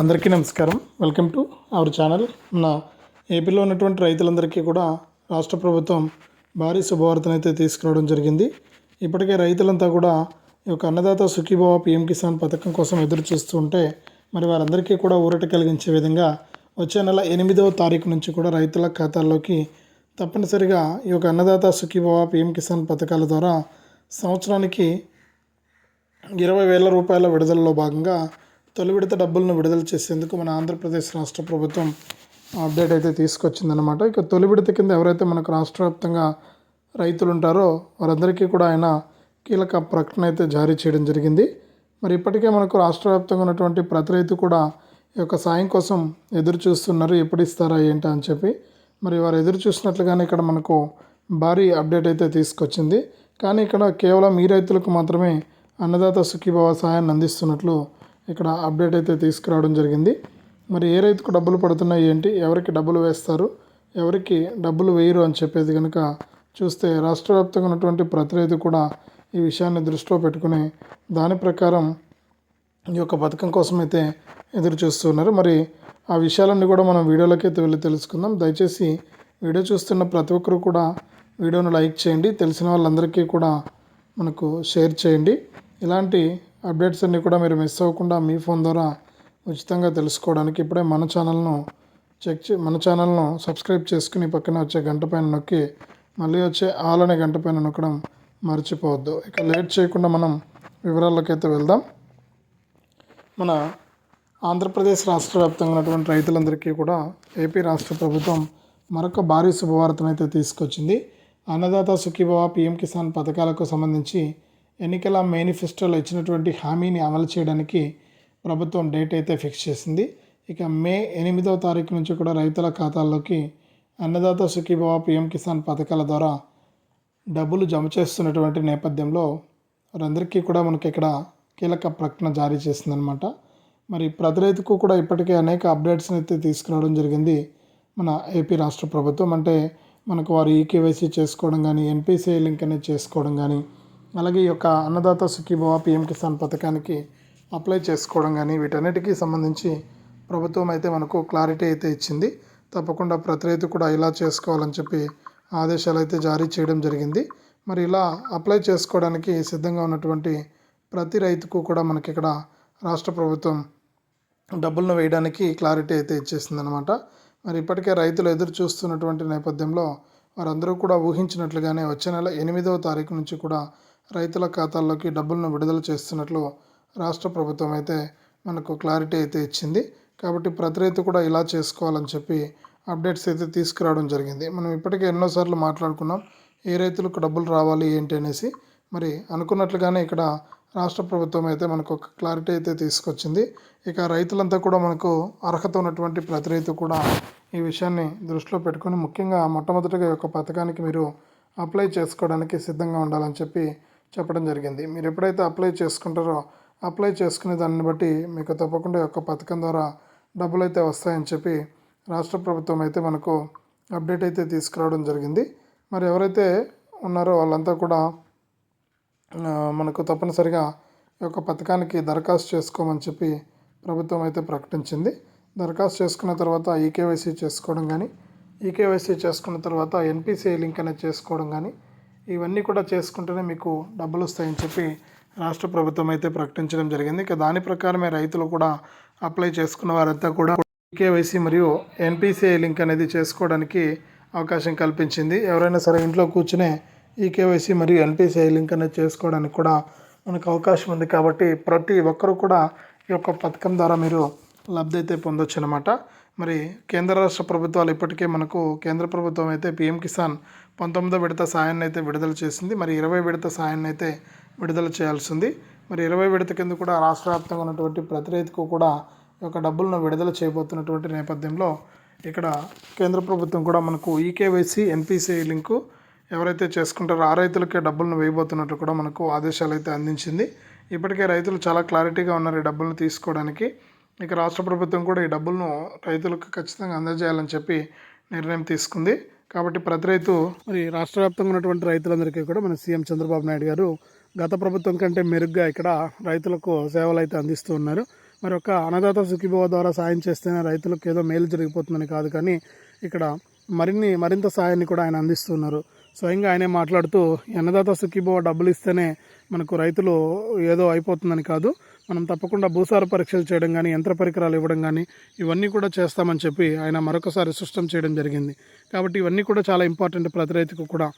అందరికీ నమస్కారం. Welcome to our channel. మన ఏపీలో ఉన్నటువంటి రైతులందరికీ కూడా రాష్ట్ర ప్రభుత్వం భారీ శుభవార్తను అయితే తీసుకురావడం జరిగింది. ఇప్పటికే రైతులంతా కూడా ఈ యొక్క అన్నదాత సుఖీభావ పిఎం కిసాన్ పథకం కోసం ఎదురు చూస్తూ ఉంటే మరి వారందరికీ కూడా ఊరట కలిగించే విధంగా వచ్చే నెల ఎనిమిదవ తారీఖు నుంచి కూడా రైతుల ఖాతాల్లోకి తప్పనిసరిగా ఈ యొక్క అన్నదాత సుఖీభావ పిఎం కిసాన్ పథకాల ద్వారా సంవత్సరానికి ఇరవై వేల రూపాయల విడుదలలో భాగంగా తొలి విడత డబ్బులను విడుదల చేసేందుకు మన ఆంధ్రప్రదేశ్ రాష్ట్ర ప్రభుత్వం అప్డేట్ అయితే తీసుకొచ్చిందనమాట ఇక తొలి విడత కింద ఎవరైతే మనకు రాష్ట్ర వ్యాప్తంగా రైతులు ఉంటారో వారందరికీ కూడా ఆయన కీలక ప్రకటన అయితే జారీ చేయడం జరిగింది. మరి ఇప్పటికే మనకు రాష్ట్ర వ్యాప్తంగా ఉన్నటువంటి ప్రతి రైతు కూడా ఈ యొక్క సాయం కోసం ఎదురు చూస్తున్నారు. ఎప్పుడు ఇస్తారా ఏంటా అని చెప్పి మరి వారు ఎదురు చూసినట్లుగానే ఇక్కడ మనకు భారీ అప్డేట్ అయితే తీసుకొచ్చింది. కానీ ఇక్కడ కేవలం ఈ రైతులకు మాత్రమే అన్నదాత సుఖీభావ సహాయాన్ని అందిస్తున్నట్లు ఇక్కడ అప్డేట్ అయితే తీసుకురావడం జరిగింది. మరి ఏ రైతుకు డబ్బులు పడుతున్నాయి ఏంటి ఎవరికి డబ్బులు వేస్తారు ఎవరికి డబ్బులు వేయరు అని చెప్పేది కనుక చూస్తే రాష్ట్ర వ్యాప్తంగా ఉన్నటువంటి ప్రతి రైతు కూడా ఈ విషయాన్ని దృష్టిలో పెట్టుకుని దాని ప్రకారం ఈ యొక్క పథకం కోసం అయితే ఎదురు చూస్తున్నారు మరి ఆ విషయాలన్నీ కూడా మనం వీడియోలోకి అయితే వెళ్ళి తెలుసుకుందాం. దయచేసి వీడియో చూస్తున్న ప్రతి ఒక్కరు కూడా వీడియోను లైక్ చేయండి. తెలిసిన వాళ్ళందరికీ కూడా మనకు షేర్ చేయండి. ఇలాంటి అప్డేట్స్ అన్నీ కూడా మీరు మిస్ అవ్వకుండా మీ ఫోన్ ద్వారా ఉచితంగా తెలుసుకోవడానికి ఇప్పుడే మన ఛానల్ను చెక్ చే మన ఛానల్ను సబ్స్క్రైబ్ చేసుకుని పక్కన వచ్చే గంట పైన నొక్కి మళ్ళీ వచ్చే ఆల్ అనే గంట పైన నొక్కడం మర్చిపోవద్దు. ఇక లేట్ చేయకుండా మనం వివరాల్లోకి అయితే వెళ్దాం. మన ఆంధ్రప్రదేశ్ రాష్ట్ర వ్యాప్తంగా ఉన్నటువంటి రైతులందరికీ కూడా ఏపీ రాష్ట్ర ప్రభుత్వం మరొక భారీ శుభవార్తను అయితే తీసుకొచ్చింది. అన్నదాత సుఖీభవ పిఎం కిసాన్ పథకాలకు సంబంధించి ఎన్నికల మేనిఫెస్టోలో ఇచ్చినటువంటి హామీని అమలు చేయడానికి ప్రభుత్వం డేట్ అయితే ఫిక్స్ చేసింది. ఇక మే ఎనిమిదవ తారీఖు నుంచి కూడా రైతుల ఖాతాల్లోకి అన్నదాత సుఖీభవ పిఎం కిసాన్ పథకాల ద్వారా డబ్బులు జమ చేస్తున్నటువంటి నేపథ్యంలో వారందరికీ కూడా మనకి ఇక్కడ కీలక ప్రకటన జారీ చేసిందనమాట మరి ప్రతి రైతుకు కూడా ఇప్పటికే అనేక అప్డేట్స్ని అయితే తీసుకురావడం జరిగింది మన ఏపీ రాష్ట్ర ప్రభుత్వం. అంటే మనకు వారు ఈకేవైసీ చేసుకోవడం కానీ ఎన్పిసిఐ లింక్ అనేది చేసుకోవడం కానీ అలాగే ఈ యొక్క అన్నదాత సుఖీభవ పిఎం కిసాన్ పథకానికి అప్లై చేసుకోవడం కానీ వీటన్నిటికీ సంబంధించి ప్రభుత్వం అయితే మనకు క్లారిటీ అయితే ఇచ్చింది. తప్పకుండా ప్రతి రైతు కూడా ఇలా చేసుకోవాలని చెప్పి ఆదేశాలు అయితే జారీ చేయడం జరిగింది. మరి ఇలా అప్లై చేసుకోవడానికి సిద్ధంగా ఉన్నటువంటి ప్రతి రైతుకు కూడా మనకి ఇక్కడ రాష్ట్ర ప్రభుత్వం డబ్బులను వేయడానికి క్లారిటీ అయితే ఇచ్చేసిందనమాట మరి ఇప్పటికే రైతులు ఎదురు చూస్తున్నటువంటి నేపథ్యంలో వారందరూ కూడా ఊహించినట్లుగానే వచ్చే నెల ఎనిమిదవ తారీఖు నుంచి కూడా రైతుల ఖాతాల్లోకి డబ్బులను విడుదల చేస్తున్నట్లు రాష్ట్ర ప్రభుత్వం అయితే మనకు క్లారిటీ అయితే ఇచ్చింది. కాబట్టి ప్రతి రైతు కూడా ఇలా చేసుకోవాలని చెప్పి అప్డేట్స్ అయితే తీసుకురావడం జరిగింది. మనం ఇప్పటికే ఎన్నోసార్లు మాట్లాడుకున్నాం ఏ రైతులకు డబ్బులు రావాలి ఏంటి అనేసి. మరి అనుకున్నట్లుగానే ఇక్కడ రాష్ట్ర ప్రభుత్వం అయితే మనకు ఒక క్లారిటీ అయితే తీసుకొచ్చింది. ఇక రైతులంతా కూడా మనకు అర్హత ఉన్నటువంటి ప్రతి రైతు కూడా ఈ విషయాన్ని దృష్టిలో పెట్టుకొని ముఖ్యంగా మొట్టమొదటిగా ఈ యొక్క పథకానికి మీరు అప్లై చేసుకోవడానికి సిద్ధంగా ఉండాలని చెప్పి చెప్పడం జరిగింది. మీరు ఎప్పుడైతే అప్లై చేసుకుంటారో అప్లై చేసుకునే దాన్ని బట్టి మీకు తప్పకుండా యొక్క పథకం ద్వారా డబ్బులు అయితే వస్తాయని చెప్పి రాష్ట్ర ప్రభుత్వం అయితే మనకు అప్డేట్ అయితే తీసుకురావడం జరిగింది. మరి ఎవరైతే ఉన్నారో వాళ్ళంతా కూడా మనకు తప్పనిసరిగా ఈ యొక్క పథకానికి దరఖాస్తు చేసుకోమని చెప్పి ప్రభుత్వం అయితే ప్రకటించింది. దరఖాస్తు చేసుకున్న తర్వాత ఈకేవైసీ చేసుకోవడం కానీ ఈకేవైసీ చేసుకున్న తర్వాత ఎన్పిసిఐ లింక్ అనేది చేసుకోవడం కానీ ఇవన్నీ కూడా చేసుకుంటేనే మీకు డబ్బులు వస్తాయని చెప్పి రాష్ట్ర ప్రభుత్వం అయితే ప్రకటించడం జరిగింది. ఇక దాని ప్రకారమే రైతులు కూడా అప్లై చేసుకున్న వారంతా కూడా కేవైసీ మరియు ఎన్పిసిఐ లింక్ అనేది చేసుకోవడానికి అవకాశం కల్పించింది. ఎవరైనా సరే ఇంట్లో కూర్చునే కేవైసీ మరియు ఎన్పిసిఐ లింక్ అనేది చేసుకోవడానికి కూడా మనకు అవకాశం ఉంది. కాబట్టి ప్రతి ఒక్కరూ కూడా ఈ యొక్క పథకం ద్వారా మీరు లబ్ధి అయితే పొందొచ్చు అనమాట మరి కేంద్ర రాష్ట్ర ప్రభుత్వాలు ఇప్పటికే మనకు కేంద్ర ప్రభుత్వం అయితే పిఎం కిసాన్ పంతొమ్మిదో విడత సాయాన్ని అయితే విడుదల చేసింది. మరి ఇరవై విడత సాయాన్ని అయితే విడుదల చేయాల్సింది. మరి ఇరవై విడత కింద కూడా రాష్ట్ర వ్యాప్తంగా ఉన్నటువంటి ప్రతి రైతుకు కూడా ఈ యొక్క డబ్బులను విడుదల చేయబోతున్నటువంటి నేపథ్యంలో ఇక్కడ కేంద్ర ప్రభుత్వం కూడా మనకు ఈకేవైసీ ఎన్పిసిఐ లింకు ఎవరైతే చేసుకుంటారో ఆ రైతులకే డబ్బులను వేయబోతున్నట్టు కూడా మనకు ఆదేశాలు అయితే అందించింది. ఇప్పటికే రైతులు చాలా క్లారిటీగా ఉన్నారు ఈ డబ్బులను తీసుకోవడానికి. ఇక రాష్ట్ర ప్రభుత్వం కూడా ఈ డబ్బులను రైతులకు ఖచ్చితంగా అందజేయాలని చెప్పి నిర్ణయం తీసుకుంది. కాబట్టి ప్రతి రైతు మరి రాష్ట్ర వ్యాప్తంగా ఉన్నటువంటి రైతులందరికీ కూడా మన సీఎం చంద్రబాబు నాయుడు గారు గత ప్రభుత్వం కంటే మెరుగ్గా ఇక్కడ రైతులకు సేవలు అయితే అందిస్తూ ఉన్నారు. మరి ఒక అన్నదాత సుఖీభవ ద్వారా సాయం చేస్తేనే రైతులకు ఏదో మేలు జరిగిపోతుందని కాదు కానీ ఇక్కడ మరిన్ని మరింత సాయాన్ని కూడా ఆయన అందిస్తున్నారు స్వయంగా ఆయనే మాట్లాడుతూ అన్నదాత సుఖీభవ డబ్బులు ఇస్తేనే మనకు రైతులు ఏదో అయిపోతుందని కాదు. మనం తప్పకుండా భూసార పరీక్షలు చేయడం కానీ యంత్ర పరికరాలు ఇవ్వడం కానీ ఇవన్నీ కూడా చేస్తామని చెప్పి ఆయన మరొకసారి స్పష్టం చేయడం జరిగింది. కాబట్టి ఇవన్నీ కూడా చాలా ఇంపార్టెంట్ ప్రతి రైతుకు కూడా.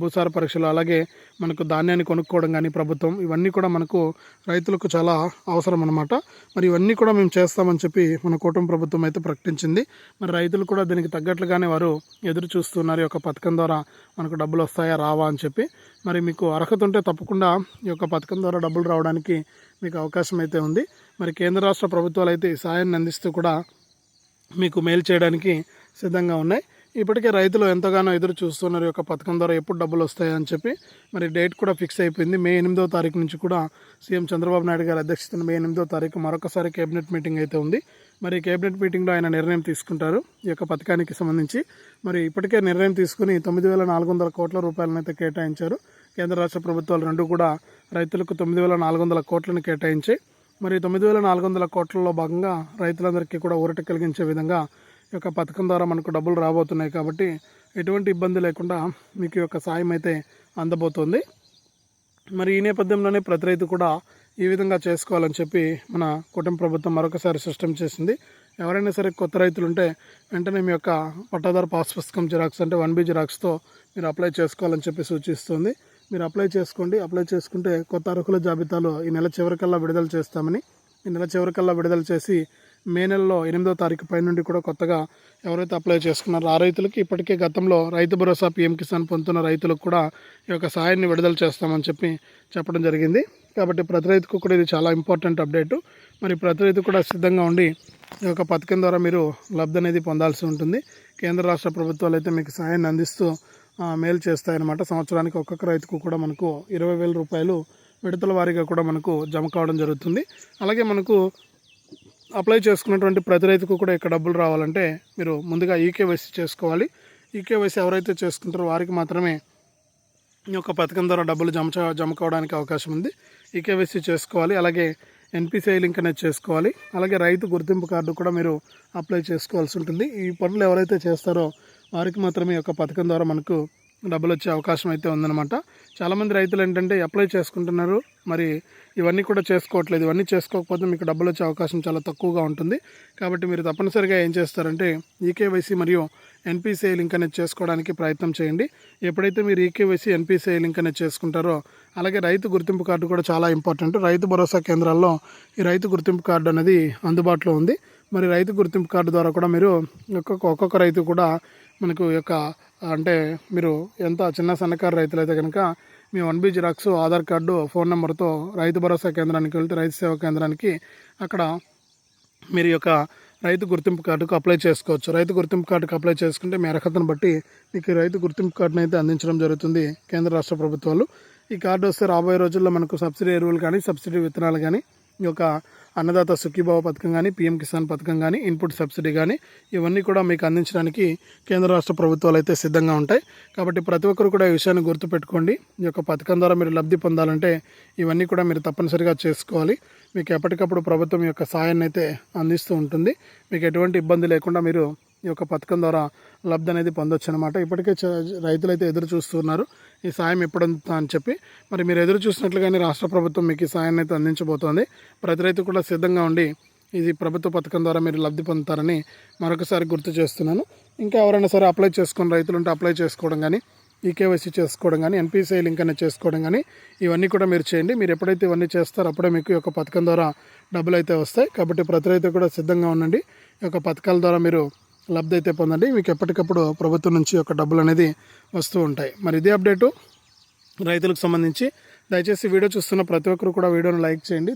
భూసార పరీక్షలు అలాగే మనకు ధాన్యాన్ని కొనుక్కోవడం కానీ ప్రభుత్వం ఇవన్నీ కూడా మనకు రైతులకు చాలా అవసరం అనమాట మరి ఇవన్నీ కూడా మేము చేస్తామని చెప్పి మన కూటమి ప్రభుత్వం అయితే ప్రకటించింది. మరి రైతులు కూడా దీనికి తగ్గట్లుగానే వారు ఎదురు చూస్తున్నారు. ఈ యొక్క పథకం ద్వారా మనకు డబ్బులు వస్తాయా రావా అని చెప్పి. మరి మీకు అర్హత ఉంటే తప్పకుండా ఈ యొక్క పథకం ద్వారా డబ్బులు రావడానికి మీకు అవకాశం అయితే ఉంది. మరి కేంద్ర రాష్ట్ర ప్రభుత్వాలు అయితే ఈ సాయాన్ని అందిస్తూ కూడా మీకు మేలు చేయడానికి సిద్ధంగా ఉన్నాయి. ఇప్పటికే రైతులు ఎంతగానో ఎదురు చూస్తున్నారు యొక్క పథకం ద్వారా ఎప్పుడు డబ్బులు వస్తాయని చెప్పి. మరి డేట్ కూడా ఫిక్స్ అయిపోయింది. మే ఎనిమిదో తారీఖు నుంచి కూడా సీఎం చంద్రబాబు నాయుడు గారి అధ్యక్షతన మే ఎనిమిదో తారీఖు మరొకసారి కేబినెట్ మీటింగ్ అయితే ఉంది. మరి కేబినెట్ మీటింగ్లో ఆయన నిర్ణయం తీసుకుంటారు ఈ యొక్క పథకానికి సంబంధించి. మరి ఇప్పటికే నిర్ణయం తీసుకుని తొమ్మిది వేల నాలుగు వందల కోట్ల రూపాయలను అయితే కేటాయించారు. కేంద్ర రాష్ట్ర ప్రభుత్వాలు రెండు కూడా రైతులకు తొమ్మిది వేల నాలుగు వందల కోట్లను కేటాయించాయి. మరి తొమ్మిది వేల నాలుగు వందల కోట్లలో భాగంగా రైతులందరికీ కూడా ఊరట కలిగించే విధంగా యొక్క పథకం ద్వారా మనకు డబ్బులు రాబోతున్నాయి కాబట్టి ఎటువంటి ఇబ్బంది లేకుండా మీకు యొక్క సాయం అయితే అందబోతోంది. మరి ఈ నేపథ్యంలోనే ప్రతి రైతు కూడా ఈ విధంగా చేసుకోవాలని చెప్పి మన కుటుంబ ప్రభుత్వం మరొకసారి సిస్టమ్ చేసింది. ఎవరైనా సరే కొత్త రైతులు ఉంటే వెంటనే మీ యొక్క పట్టాదారు పాస్ పుస్తకం జిరాక్స్ అంటే వన్ బీ జిరాక్స్తో మీరు అప్లై చేసుకోవాలని చెప్పి సూచిస్తుంది. మీరు అప్లై చేసుకోండి. అప్లై చేసుకుంటే కొత్త అర్హుల జాబితాలో ఈ నెల చివరికల్లా విడుదల చేస్తామని ఈ నెల చివరికల్లా విడుదల చేసి మే నెలలో ఎనిమిదో తారీఖు పై నుండి కూడా కొత్తగా ఎవరైతే అప్లై చేసుకున్నారో ఆ రైతులకి ఇప్పటికే గతంలో రైతు భరోసా పీఎం కిసాన్ పొందుతున్న రైతులకు కూడా ఈ యొక్క సాయాన్ని విడుదల చేస్తామని చెప్పి చెప్పడం జరిగింది. కాబట్టి ప్రతి రైతుకు కూడా ఇది చాలా ఇంపార్టెంట్ అప్డేటు. మరి ప్రతి రైతు కూడా సిద్ధంగా ఉండి ఈ యొక్క పథకం ద్వారా మీరు లబ్ధి అనేది పొందాల్సి ఉంటుంది. కేంద్ర రాష్ట్ర ప్రభుత్వాలు అయితే మీకు సాయాన్ని అందిస్తూ మేలు చేస్తాయన్నమాట. సంవత్సరానికి ఒక్కొక్క రైతుకు కూడా మనకు ఇరవై వేల రూపాయలు విడతల వారీగా కూడా మనకు జమ కావడం జరుగుతుంది. అలాగే మనకు అప్లై చేసుకున్నటువంటి ప్రతి రైతుకు కూడా ఇక్కడ డబ్బులు రావాలంటే మీరు ముందుగా ఈకేవైసీ చేసుకోవాలి. ఈకేవైసీ ఎవరైతే చేసుకుంటారో వారికి మాత్రమే ఈ యొక్క పథకం ద్వారా డబ్బులు జమ జమ కావడానికి అవకాశం ఉంది. ఈకేవైసీ చేసుకోవాలి. అలాగే ఎన్పిసిఐ లింక్ అనేది చేసుకోవాలి. అలాగే రైతు గుర్తింపు కార్డు కూడా మీరు అప్లై చేసుకోవాల్సి ఉంటుంది. ఈ పనులు ఎవరైతే చేస్తారో వారికి మాత్రమే ఈ యొక్క పథకం ద్వారా మనకు డబ్బులు వచ్చే అవకాశం అయితే ఉందన్నమాట. చాలామంది రైతులు ఏంటంటే అప్లై చేసుకుంటున్నారు. మరి ఇవన్నీ కూడా చేసుకోవట్లేదు. ఇవన్నీ చేసుకోకపోతే మీకు డబ్బులు వచ్చే అవకాశం చాలా తక్కువగా ఉంటుంది. కాబట్టి మీరు తప్పనిసరిగా ఏం చేస్తారంటే ఈకేవైసీ మరియు ఎన్పిసిఐ లింక్ అనేది చేసుకోవడానికి ప్రయత్నం చేయండి. ఎప్పుడైతే మీరు ఈకేవైసీ ఎన్పిసిఐ లింక్ అనేది చేసుకుంటారో అలాగే రైతు గుర్తింపు కార్డు కూడా చాలా ఇంపార్టెంట్. రైతు భరోసా కేంద్రాల్లో ఈ రైతు గుర్తింపు కార్డు అనేది అందుబాటులో ఉంది. మరి రైతు గుర్తింపు కార్డు ద్వారా కూడా మీరు ఒక్కొక్క ఒక్కొక్క రైతు కూడా మనకు యొక్క అంటే మీరు ఎంత చిన్న సన్నకారు రైతులు అయితే కనుక మీ one B xerox Aadhaar card phone నెంబర్తో రైతు భరోసా కేంద్రానికి వెళ్తే రైతు సేవా కేంద్రానికి అక్కడ మీరు యొక్క రైతు గుర్తింపు కార్డుకు అప్లై చేసుకోవచ్చు. రైతు గుర్తింపు కార్డుకు అప్లై చేసుకుంటే మీ అర్హతను బట్టి మీకు రైతు గుర్తింపు కార్డును అయితే అందించడం జరుగుతుంది కేంద్ర రాష్ట్ర ప్రభుత్వాలు. ఈ కార్డు వస్తే రాబోయే రోజుల్లో మనకు సబ్సిడీ ఎరువులు కానీ సబ్సిడీ విత్తనాలు కానీ యొక్క అన్నదాత సుఖీభావ పథకం కానీ పీఎం కిసాన్ పథకం కానీ ఇన్పుట్ సబ్సిడీ కానీ ఇవన్నీ కూడా మీకు అందించడానికి కేంద్ర రాష్ట్ర ప్రభుత్వాలు అయితే సిద్ధంగా ఉంటాయి. కాబట్టి ప్రతి ఒక్కరు కూడా ఈ విషయాన్ని గుర్తుపెట్టుకోండి. ఈ యొక్క పథకం ద్వారా మీరు లబ్ధి పొందాలంటే ఇవన్నీ కూడా మీరు తప్పనిసరిగా చేసుకోవాలి. మీకు ఎప్పటికప్పుడు ప్రభుత్వం యొక్క సాయాన్ని అయితే అందిస్తూ ఉంటుంది. మీకు ఎటువంటి ఇబ్బంది లేకుండా మీరు ఈ యొక్క పథకం ద్వారా లబ్ధి అనేది పొందొచ్చు అనమాట ఇప్పటికే చ- రైతులు అయితే ఎదురు చూస్తున్నారు. ఈ సాయం ఎప్పుడు అందుతా అని చెప్పి మరి మీరు ఎదురు చూసినట్లుగానే రాష్ట్ర ప్రభుత్వం మీకు ఈ సాయాన్ని అయితే అందించబోతోంది. ప్రతి రైతు కూడా సిద్ధంగా ఉండి ఇది ప్రభుత్వ పథకం ద్వారా మీరు లబ్ధి పొందుతారని మరొకసారి గుర్తు చేస్తున్నాను. ఇంకా ఎవరైనా సరే అప్లై చేసుకుని రైతులు ఉంటే అప్లై చేసుకోవడం కానీ ఈకేవైసీ చేసుకోవడం కానీ ఎన్పిసిఐ లింక్ అనేది చేసుకోవడం కానీ ఇవన్నీ కూడా మీరు చేయండి. మీరు ఎప్పుడైతే ఇవన్నీ చేస్తారో అప్పుడే మీకు ఈ యొక్క పథకం ద్వారా డబ్బులు అయితే వస్తాయి. కాబట్టి ప్రతి రైతు కూడా సిద్ధంగా ఉండండి. ఈ యొక్క పథకాల ద్వారా మీరు లబ్ధి అయితే పొందండి. మీకు ఎప్పటికప్పుడు ప్రభుత్వం నుంచి ఒక డబ్బులు అనేది వస్తూ ఉంటాయి. మరి ఇదే అప్డేటు రైతులకు సంబంధించి. దయచేసి వీడియో చూస్తున్న ప్రతి ఒక్కరు కూడా వీడియోను లైక్ చేయండి.